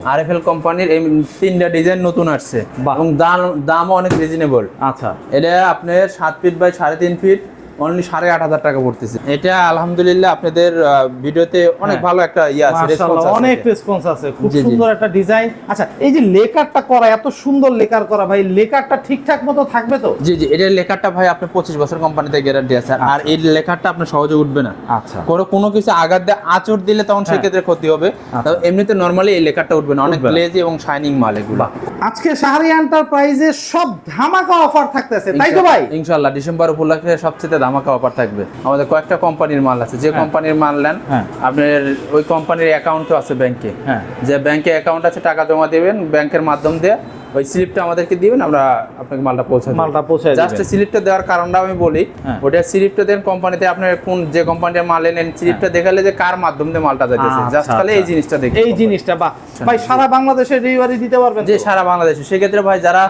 RFL কোম্পানির এই তিনটা ডিজাইন নতুন আসছে। এবং দাম দামও অনেক রিজনেবল আচ্ছা। এটা আপনার সাত ফিট বাই সাড়ে তিন ফিট অনলি সাড়ে আট হাজার টাকা পড়তেছে। এটা আলহামদুলিল্লাহ আপনাদের ভিডিওতে অনেক হ্যাঁ। ভালো একটা ইয়ে আছে অনেক রেসপন্স আছে খুব। সুন্দর একটা ডিজাইন আচ্ছা এই যে লেকারটা করা এত সুন্দর লেকার করা ভাই লেকারটা ঠিকঠাক মতো থাকবে তো? জি জি এটার লেখারটা ভাই আপনার পঁচিশ বছর কোম্পানিতে গ্যারান্টি আছে আর এই লেখারটা আপনার সহজে উঠবে না। আচ্ছা। কোনো কোনো কিছু আঘাত দিয়ে আঁচড় দিলে তখন হ্যাঁ। সেক্ষেত্রে ক্ষতি হবে। আচ্ছা। এমনিতে নর্মালি এই লেখারটা উঠবে না অনেক গ্লেজি এবং শাইনিং মাল এগুলো। আজকে শাহরি এন্টারপ্রাইজে সব ধামাকা অফার থাকতেছে তাই তো ভাই? ইনশাল্লাহ ডিসেম্বর উপলক্ষে সবচেয়ে ধামাকা অফার থাকবে। আমাদের কয়েকটা কোম্পানির মাল আছে। যে হ্যাঁ। কোম্পানির মাল নেন হ্যাঁ। আপনার ওই কোম্পানির অ্যাকাউন্টও আছে ব্যাংকে যে ব্যাংকে অ্যাকাউন্ট আছে টাকা জমা দেবেন ব্যাংকের মাধ্যম দিয়ে ওই স্লিপটা আমাদেরকে দিবেন আমরা আপনাকে মালটা পৌঁছে মালটা পৌঁছে জাস্ট স্লিপটা দেওয়ার কারণটা আমি বলি হ্যাঁ। ওটা স্লিপটা দেন কোম্পানিতে আপনার কোন যে কোম্পানির মাল এনেন স্লিপটা দেখালে যে কার মাধ্যম দিয়ে মালটা যাইতেছে। আচ্ছা, জাস্ট খালি এই আচ্ছা। জিনিসটা দেখে এই জিনিসটা বাহ। ভাই সারা বাংলাদেশে ডেলিভারি দিতে পারবেন যে সারা বাংলাদেশে। সেক্ষেত্রে ভাই যারা।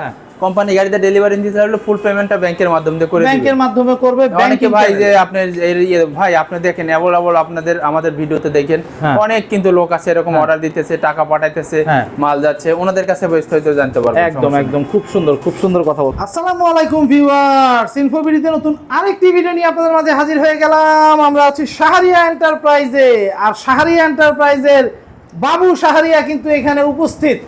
কোম্পানি গাড়িতে ডেলিভারি দিতে চাইলে ফুল পেমেন্টটা ব্যাংকের মাধ্যম করে ব্যাংকের মাধ্যমে করবে অনেকে ভাই যে আপনার ভাই আপনি দেখেন এবল আপনাদের আমাদের ভিডিওতে দেখেন হ্যাঁ। অনেক কিন্তু লোক আছে এরকম হ্যাঁ। অর্ডার দিতেছে টাকা পাঠাইতেছে হ্যাঁ। মাল যাচ্ছে ওনাদের কাছে বিস্তারিত জানতে পারবেন একদম একদম খুব সুন্দর খুব সুন্দর কথা বল আসসালামু আলাইকুম ভিউয়ার্স ইনফোবিডিতে নতুন আরেকটি ভিডিও নিয়ে আপনাদের মাঝে হাজির হয়ে গেলাম আমরা আছি শাহরিয়া এন্টারপ্রাইজে আর শাহরিয়া এন্টারপ্রাইজের বাবু শাহরিয়া কিন্তু এখানে উপস্থিত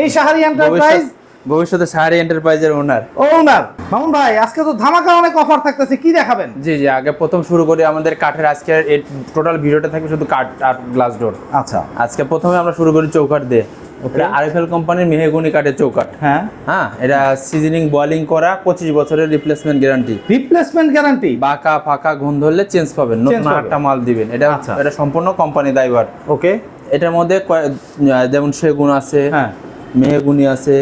এই শাহরিয়া এন্টারপ্রাইজ ভবিষ্যতে সাহারি এন্টারপ্রাইজের ওনার ওনার মামুন ভাই আজকে তো ধামাকা অনেক অফার থাকতেছে কি দেখাবেন? জি জি আগে প্রথম শুরু করি আমাদের কাঠের আজকের এই টোটাল ভিডিওটা থাকবে শুধু কাঠ আর গ্লাস ডোর আচ্ছা। আজকে প্রথমে আমরা শুরু করি চৌকাঠ দিয়ে। এটা আরএফএল কোম্পানির মেহগুনি কাঠের চৌকাঠ। হ্যাঁ। হ্যাঁ এটা সিজনিং বয়লিং করা পঁচিশ বছরের রিপ্লেসমেন্ট গ্যারান্টি রিপ্লেসমেন্ট গ্যারান্টি বাঁকা ফাঁকা ঘুম ধরলে চেঞ্জ পাবেন নতুন। একটা মাল দিবেন। এটা আচ্ছা। এটা সম্পূর্ণ কোম্পানি দায়ভার ওকে এটার মধ্যে যেমন সেগুন আছে হ্যাঁ। মেহগুনি আছে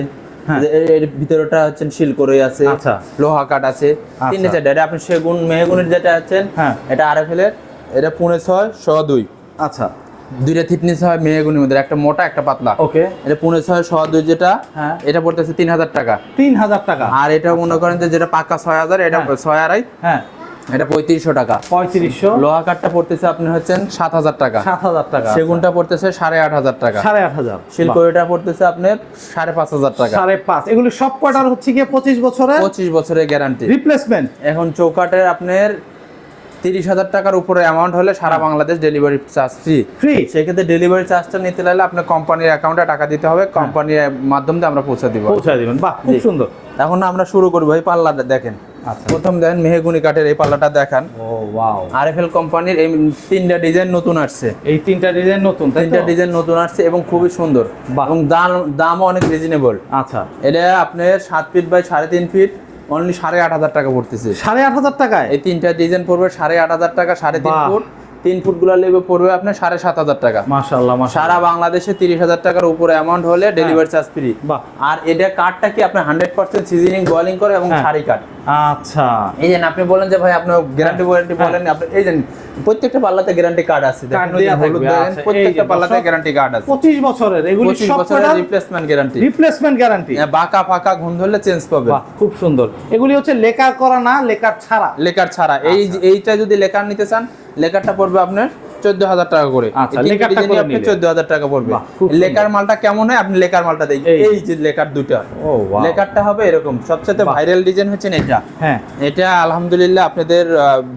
এর ভিতরটা হচ্ছে শিলকরই আছে আচ্ছা। লোহা কাঠ আছে তিনটে চারটে এটা আপনি সেগুন মেহগুনের যেটা আছেন হ্যাঁ। এটা আর এর এটা পুনে ছয় শ দুই। আচ্ছা। দুইটা থিকনেস হয় মেহগুনির মধ্যে একটা মোটা একটা পাতলা। ওকে। এটা পুনে ছয় শ দুই যেটা হ্যাঁ। এটা পড়তেছে তিন হাজার টাকা। তিন হাজার টাকা। আর এটা মনে করেন যে যেটা পাকা ছয় হাজার এটা হ্যাঁ। ছয় আড়াই। হ্যাঁ। এটা পঁয়ত্রিশশো টাকা। পঁয়ত্রিশশো। লোহা কাঠটা পড়তেছে আপনি হচ্ছেন সাত হাজার টাকা। সাত হাজার টাকা সেগুনটা পড়তেছে সাড়ে আট হাজার টাকা। সাড়ে আট হাজার শিলকড়িটা পড়তেছে আপনার সাড়ে পাঁচ হাজার টাকা। সাড়ে পাঁচ। এগুলি সব কটার হচ্ছে গিয়ে পঁচিশ বছরের? পঁচিশ বছরের গ্যারান্টি রিপ্লেসমেন্ট এখন চৌকাটের আপনার তিরিশ হাজার টাকার উপরে অ্যামাউন্ট হলে সারা Bangladesh delivery charge free free সেক্ষেত্রে ডেলিভারি চার্জটা নিতে চাইলে আপনার কোম্পানির অ্যাকাউন্টে টাকা দিতে হবে। কোম্পানির মাধ্যম দিয়ে আমরা পৌঁছে দিব। পৌঁছে দিবেন বাহ খুব সুন্দর। এখন আমরা শুরু করব। এই পাল্লাটা দেখেন। আচ্ছা প্রথম দেখেন মেহগুনি কাঠের এই পাল্লাটা দেখান। ও ওয়াও আরএফএল কোম্পানির এই তিনটা ডিজাইন নতুন আসছে। এই তিনটা ডিজাইন নতুন তিনটা ডিজাইন নতুন আসছে এবং খুবই সুন্দর। এবং দাম দামও অনেক রিজনেবল আচ্ছা। এটা আপনার সাত ফিট বাই সাড়ে তিন ফিট অনলি সাড়ে আট হাজার টাকা পড়তেছে। সাড়ে আট হাজার টাকায়? এই তিনটা ডিজাইন পড়বে সাড়ে আট হাজার টাকা সাড়ে তিন। ফুট। তিন ফুটগুলা লেগে পড়বে আপনার সাড়ে সাত হাজার টাকা। সারা বাংলাদেশে তিরিশ হাজার টাকার উপরে অ্যামাউন্ট হলে ডেলিভারি চার্জ ফ্রি আর এটা কাঠটা কি আপনার হান্ড্রেড পার্সেন্ট সিজনিং বয়লিং করে এবং হ্যাঁ। শাড়ি কাঠ আচ্ছা। এই যে আপনি বলেন যে ভাই আপনার গ্যারান্টি ওয়ারেন্টি বলেন আপনি এই যে প্রত্যেকটা পাল্লাতে গ্যারান্টি কার্ড আছে। আচ্ছা, প্রত্যেকটা পাল্লাতে গ্যারান্টি কার্ড আছে। পঁচিশ বছরের এগুলি পঁচিশ সব বছরের রিপ্লেসমেন্ট গ্যারান্টি রিপ্লেসমেন্ট গ্যারান্টি বাঁকা ফাঁকা ঘুম ধরলে চেঞ্জ পাবে খুব সুন্দর। এগুলি হচ্ছে লেকার করা না লেকার ছাড়া। লেকার ছাড়া। এই আচ্ছা। এইটা যদি লেকার নিতে চান লেকারটা পড়বে আপনার? চোদ্দ হাজার টাকা করে। আচ্ছা, লেকারটা আপনি। চোদ্দ হাজার টাকা পড়বে। লেকার মালটা কেমন হয়? আপনি লেকার মালটা এই। যে। লেকার লেকারটা হবে এরকম। সবচেয়ে ভাইরাল ডিজাইন হচ্ছে এটা? হ্যাঁ। এটা আলহামদুলিল্লাহ আপনাদের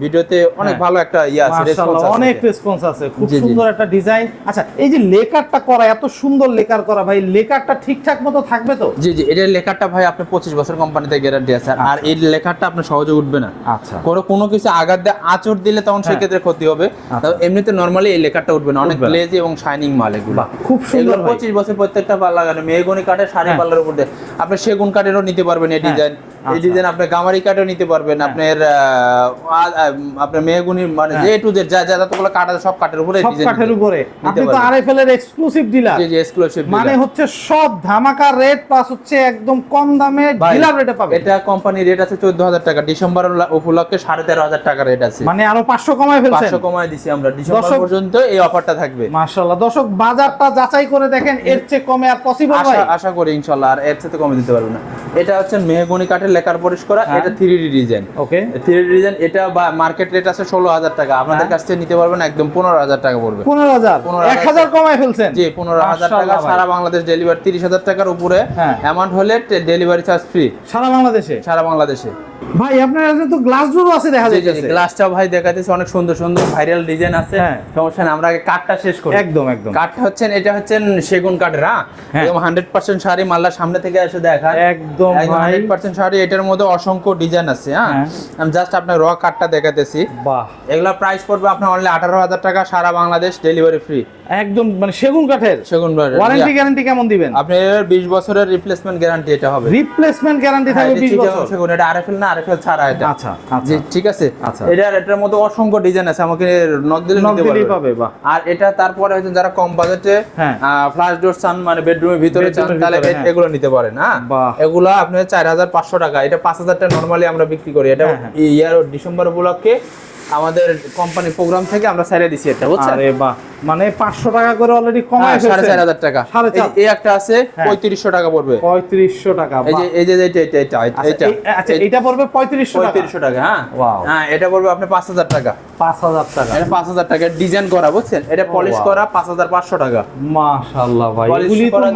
ভিডিওতে অনেক হ্যাঁ। ভালো একটা ইয়ে আছে আছে অনেক রেসপন্স আছে। খুব। সুন্দর একটা ডিজাইন আচ্ছা এই যে লেকারটা করা এত সুন্দর লেকার করা ভাই লেকারটা ঠিকঠাক মতো থাকবে তো? জি জি এটার লেখারটা ভাই আপনার পঁচিশ বছর কোম্পানিতে গ্যারান্টি আছে। আর এই লেখারটা আপনার সহজে উঠবে না। আচ্ছা। কোনো কোনো কিছু আঘাত দিয়ে আঁচড় দিলে তখন হ্যাঁ। সেক্ষেত্রে ক্ষতি হবে। আচ্ছা। এমনিতে নর্মালি এই লেখাটা উঠবে না। অনেক গ্লেজি এবং শাইনিং মাল এগুলো। খুব সুন্দর পঁচিশ বছর প্রত্যেকটা পাল্লা লাগানো মেহগনি কাঠের শাড়ি হ্যাঁ। পাল্লার উপর দিয়ে। আপনি সেগুন কাঠেরও নিতে পারবেন এই হ্যাঁ। ডিজাইন এই আচ্ছা। ডিজাইন আপনি গামারি কাঠও নিতে পারবেন আপনার আহ, আ- আ- আপনার মেহগুনির মানে হ্যাঁ। যে টু জেড যা যা যতগুলো কাঠ আছে সব কাঠের উপরে সব কাঠের উপরে। আপনি তো আরএফএল এর এক্সক্লুসিভ ডিলার জি জি এক্সক্লুসিভ মানে হচ্ছে সব ধামাকা রেট প্লাস হচ্ছে একদম কম দামে ডিলার রেটে পাবে এটা কোম্পানি রেট আছে চোদ্দ হাজার টাকা। ডিসেম্বর উপলক্ষে সাড়ে তেরো হাজার টাকা রেট আছে। মানে আরও পাঁচশো কমায় ফেলছেন। পাঁচশো কমায় দিছি আমরা। ডিসেম্বর পর্যন্ত এই অফারটা থাকবে। মাশাআল্লাহ। দর্শক বাজারটা যাচাই করে দেখেন এর চেয়ে কমে আর পসিবল আশা আশা করি ইনশাল্লাহ আর এর সাথে কমে দিতে পারব না। এটা হচ্ছে মেহগনি কাঠের কাঠের লেকার পরিশ করা হ্যাঁ। এটা three D design okay three D design এটা বা মার্কেট রেট আছে ষোলো হাজার টাকা। আপনাদের হ্যাঁ। কাছ থেকে নিতে পারবেন একদম পনেরো হাজার টাকা পড়বে। পনেরো হাজার? 15,000 এক হাজার কমায় ফেলছেন? জি পনেরো হাজার টাকা সারা বাংলাদেশ ডেলিভারি তিরিশ হাজার টাকার উপরে। হ্যাঁ। অ্যামাউন্ট হলে ডেলিভারি চার্জ ফ্রি সারা বাংলাদেশে? সারা বাংলাদেশে। ভাই আপনার কাছে তো গ্লাস ডোরও আছে দেখা যাচ্ছে গ্লাসটা ভাই দেখাতেছে অনেক সুন্দর সুন্দর ভাইরাল ডিজাইন আছে। হ্যাঁ। সমস্যা নেই আমরা আগে কাঠটা শেষ করি। একদম একদম। কাঠটা হচ্ছেন এটা হচ্ছেন সেগুন কাঠের হ্যাঁ। একদম হান্ড্রেড পার্সেন্ট শাড়ি মাল্লার সামনে থেকে এসে দেখা একদম হান্ড্রেড পার্সেন্ট শাড়ি এটার মধ্যে অসংখ্য ডিজাইন আছে হ্যাঁ? হ্যাঁ। আমি জাস্ট আপনার র কাঠটা দেখাতেছি বাহ। এগুলা প্রাইস পড়বে আপনার অনলি আঠারো হাজার টাকা সারা বাংলাদেশ ডেলিভারি ফ্রি একদম মানে সেগুন কাঠের। সেগুন ওয়ারেন্টি গ্যারান্টি কেমন দিবেন? আপনার বিশ বছরের রিপ্লেসমেন্ট গ্যারান্টি এটা হবে। রিপ্লেসমেন্ট গ্যারান্টি হ্যাঁ, থাকবে 20 বছর। সেগুন, এটা আরএফএল না আরএফএল ছাড়া এটা। আচ্ছা জি আচ্ছা ঠিক আছে। আচ্ছা। এটার এটার মধ্যে অসংখ্য ডিজাইন আছে আমাকে নক দিলে নিতে পারবে। আর এটা তারপরে হচ্ছে যারা কম বাজেটে হ্যাঁ। ফ্ল্যাশ ডোর চান মানে বেডরুমের ভিতরে চান তাহলে হ্যাঁ। এগুলো নিতে পারেন হ্যাঁ। এগুলো আপনার চার হাজার পাঁচশো টাকা এটা পাঁচ হাজার টাকা নর্মালি আমরা বিক্রি করি। এটা হ্যাঁ, হ্যাঁ। ইয়ার ডিসেম্বর উপলক্ষে আমাদের কোম্পানি প্রোগ্রাম থেকে আমরা ছেড়ে দিছি এটা। বুঝছেন? আরে বাহ। মানে 500 টাকা করে অলরেডি হ্যাঁ, কমায় ফেলছেন চার হাজার টাকা। এই- এই একটা আছে হ্যাঁ। পঁয়ত্রিশশো টাকা পড়বে। 3500 টাকা এই যে এই যে এটা এটা এটা আচ্ছা, এটা। আচ্ছা এটা পড়বে 3500 টাকা? পঁয়ত্রিশশো টাকা হ্যাঁ। Wow. হ্যাঁ এটা পড়বে আপনি পাঁচ হাজার টাকা। 5000 টাকা। এটা পাঁচ হাজার টাকা ডিজাইন করা বুঝছেন? এটা পলিশ করা পাঁচ হাজার পাঁচশো টাকা। মাশাআল্লাহ ভাই। এগুলি তো করা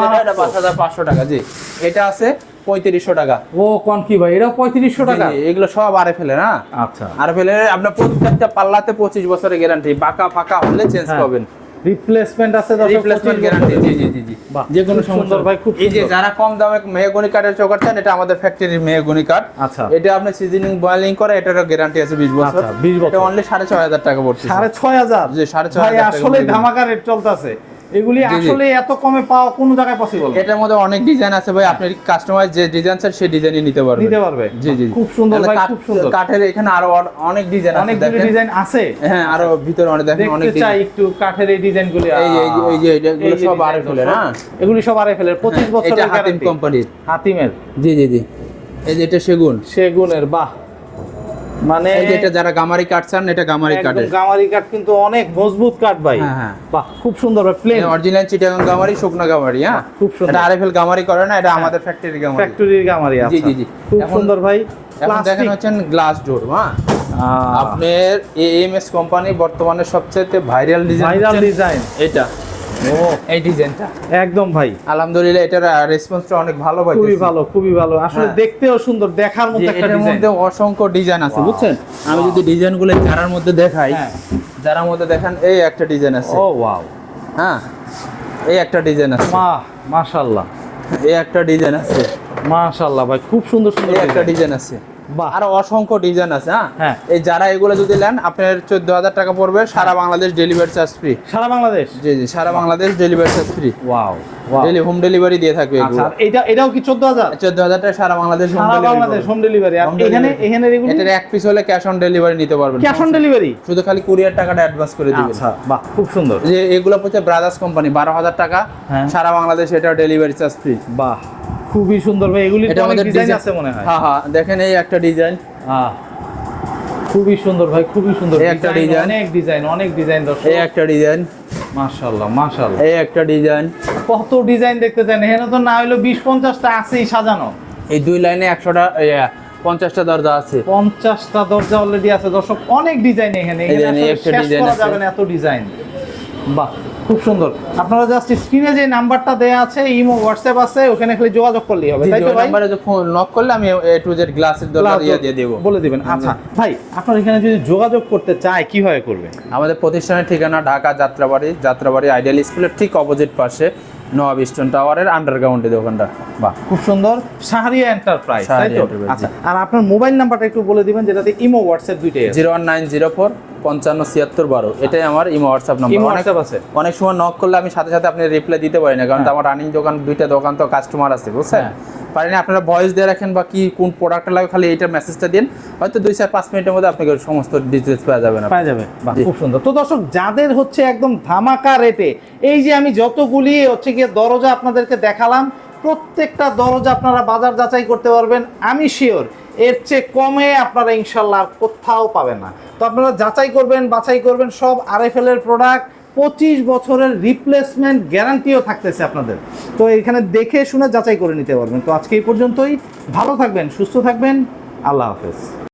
হাজার পাঁচশো টাকা জি। এটা আছে পঁয়ত্রিশশো টাকা। ও কোন কি ভাই? এটা 3500 টাকা? এগুলো সব আরে ফেলে না আচ্ছা। আরে ফেলে আপনার প্রত্যেকটা পাল্লাতে পঁচিশ বছরের গ্যারান্টি বাঁকা ফাঁকা হলে চেঞ্জ হ্যাঁ। পাবেন। রিপ্লেসমেন্ট আছে রিপ্লেসমেন্ট গ্যারান্টি জি জি জি জি যে কোনো সুন্দর সুন্দর ভাই, খুব এই যে যারা কম দামে মেহগনি কাঠের চৌকাট চান এটা আমাদের ফ্যাক্টরির মেহগনি কাঠ। আচ্ছা। এটা আপনি সিজনিং বয়েলিং করে এটারও গ্যারান্টি আছে বিশ বছর। আচ্ছা, 20 বছর। এটা অনলি সাড়ে ছয় হাজার টাকা পড়ছে সাড়ে ছয় হাজার? জি, সাড়ে ছয় ভাই হাজার টাকা আসলে ধামাকা রেট চলতেছে। এগুলি। আসলে এত কমে পাওয়া কোনো জায়গায় পসিবল এটার মধ্যে অনেক ডিজাইন আছে ভাই আপনি কাস্টমাইজ যে ডিজাইন চান সেই ডিজাইনই নিতে নিতে পারবে। জি জি খুব সুন্দর ভাই খুব সুন্দর। কাঠের এখানে আরও অনেক ডিজাইন আছে দেখেন। ডিজাইন আছে। হ্যাঁ আরও ভিতরে অনেক দেখেন অনেক দেখতে চাই একটু কাঠের এই ডিজাইন গুলি এই এই যে- এগুলো সব আরে ফেলে না এগুলি সব আরে ফেলে পঁচিশ এটা বছরের হাতিম কোম্পানির হাতিমের জি জি জি। এই যে এটা সেগুন। সেগুনের বাহ। মানে এটা যারা গামারি চান এটা গামারি গামারি কাঠ কিন্তু অনেক মজবুত কাঠ ভাই। হ্যাঁ, হ্যাঁ। বাহ খুব সুন্দর প্লেন অরিজিনাল চিটাগাং গামারি শুকনা গামারি হ্যাঁ? খুব সুন্দর। এটা আরএফএল গামারি করে না এটা আমাদের ফ্যাক্টরি গামারি। ফ্যাক্টরির গামারি জি, আছে জি, জি। খুব সুন্দর ভাই এখন দেখেন হচ্ছেন গ্লাস ডোর হ্যাঁ? আপনার এএমএস কোম্পানি বর্তমানে সবচেয়ে ভাইরাল ডিজাইন ভাইরাল ডিজাইন এটা। এই ডিজাইনটা। একদম ভাই। আলহামদুলিল্লাহ এটার রেসপন্সটা অনেক ভালো খুবই ভালো খুবই ভালো। আসলে হ্যাঁ। দেখতেও সুন্দর দেখার মতো একটা ডিজাইন। মধ্যে অসংখ্য ডিজাইন আছে বুঝছেন? আমি যদি ডিজাইনগুলো যারার মধ্যে দেখাই হ্যাঁ। যারার মধ্যে দেখেন এই একটা ডিজাইন আছে। ও ওয়াও হ্যাঁ এই একটা ডিজাইন আছে। মা মাশাআল্লাহ। এই একটা ডিজাইন আছে। মাশাআল্লাহ ভাই খুব সুন্দর সুন্দর একটা ডিজাইন আছে। আরও অসংখ্য ডিজাইন আছে হ্যাঁ? হ্যাঁ। এই যারা এগুলো যদি নেন আপনার চোদ্দ হাজার টাকা পড়বে সারা বাংলাদেশ ডেলিভারি চার্জ ফ্রি সারা বাংলাদেশ? জি জি সারা Bangladesh delivery charge free wow daily home delivery দিয়ে থাকবে আচ্ছা এটা এটাও কি 14000 চোদ্দ হাজার টাকা সারা বাংলাদেশ হোম সারা বাংলাদেশ হোম ডেলিভারি আর এখানে এখানে এগুলো? এটার এক পিস হলে ক্যাশ অন ডেলিভারি নিতে পারবেন। ক্যাশ অন ডেলিভারি শুধু খালি কুরিয়ার টাকাটা অ্যাডভান্স করে দিবেন। আচ্ছা বাহ খুব সুন্দর। যে এগুলো হচ্ছে ব্রাদার্স কোম্পানি বারো হাজার টাকা। হ্যাঁ। সারা বাংলাদেশ এটা ডেলিভারি চার্জ ফ্রি বাহ। খুবই সুন্দর ভাই এগুলি এটা আমাদের ডিজাইন ডিজাইন আছে মনে হয়। হ্যাঁ হ্যাঁ দেখেন এই একটা ডিজাইন আহ, খুবই সুন্দর ভাই খুবই সুন্দর। এই একটা design। অনেক ডিজাইন অনেক ডিজাইন দর্শক। এই একটা ডিজাইন মাশাআল্লাহ মাশাআল্লাহ। এই একটা ডিজাইন কত ডিজাইন দেখতে চান? এখানে তো না হইল 20 50টা আছেই সাজানো। এই দুই লাইনে একশোটা পঞ্চাশটা দরজা আছে। পঞ্চাশটা দরজা অলরেডি আছে। দর্শক অনেক ডিজাইন এখানে। এই এখানে একটা শেষ করা আছে। যাবে না এত ডিজাইন বাহ। খুব সুন্দর। আপনারা জাস্ট স্ক্রিনে যে নাম্বারটা দেয়া আছে ইমো হোয়াটসঅ্যাপ আছে ওখানে খালি যোগাযোগ করলেই হবে তাই তো ভাই? নাম্বারে যে ফোন নক করলে আমি এ টু জেড গ্লাসের দরকার ইয়ে দিয়ে দেব। বলে দিবেন। আচ্ছা ভাই আপনারা এখানে যদি যোগাযোগ করতে চায় কীভাবে করবে আমাদের প্রতিষ্ঠানের ঠিকানা ঢাকা যাত্রাবাড়ি যাত্রাবাড়ি আইডিয়াল স্কুলের ঠিক অপোজিট পাশে। নবাব ইস্টার্ন টাওয়ারের আন্ডারগ্রাউন্ডে দোকানটা। বাহ। খুব সুন্দর। সাহারিয়া এন্টারপ্রাইজ তাই তো? আচ্ছা আর আপনার মোবাইল নাম্বারটা একটু বলে দিবেন যেটাতে ইমো হোয়াটসঅ্যাপ দুইটাই আছে। Zero one nine zero four পঞ্চান্ন ছিয়াত্তর বারো এটাই আমার ইমো হোয়াটসঅ্যাপ নাম্বার অনেক আছে। অনেক সময় নক করলে আমি সাথে সাথে আপনি রিপ্লাই দিতে পারি না কারণ আমার রানিং দোকান দুইটা দোকান তো কাস্টমার আছে বুঝছেন? হ্যাঁ। পারি না আপনারা ভয়েস দিয়ে রাখেন বা কি কোন প্রোডাক্টটা লাগে খালি এইটার মেসেজটা দিন। হয়তো দুই চার পাঁচ মিনিটের মধ্যে আপনাকে সমস্ত ডিটেলস পাওয়া যাবে না। পাওয়া যাবে। বাহ, খুব সুন্দর। তো দর্শক যাদের হচ্ছে একদম ধামাকা রেটে এই যে আমি যতগুলি হচ্ছে গিয়ে দরজা আপনাদেরকে দেখালাম প্রত্যেকটা দরজা আপনারা বাজার যাচাই করতে পারবেন আমি শিওর এর চেয়ে কমে আপনারা ইনশাল্লাহ কোথাও পাবেন না। তো আপনারা যাচাই করবেন বাছাই করবেন সব আরএফএল এর প্রোডাক্ট পঁচিশ বছরের রিপ্লেসমেন্ট গ্যারান্টিও থাকতেছে আপনাদের। তো এখানে দেখে শুনে যাচাই করে নিতে পারবেন। তো আজকে এই পর্যন্তই। ভালো থাকবেন, সুস্থ থাকবেন। আল্লাহ হাফেজ।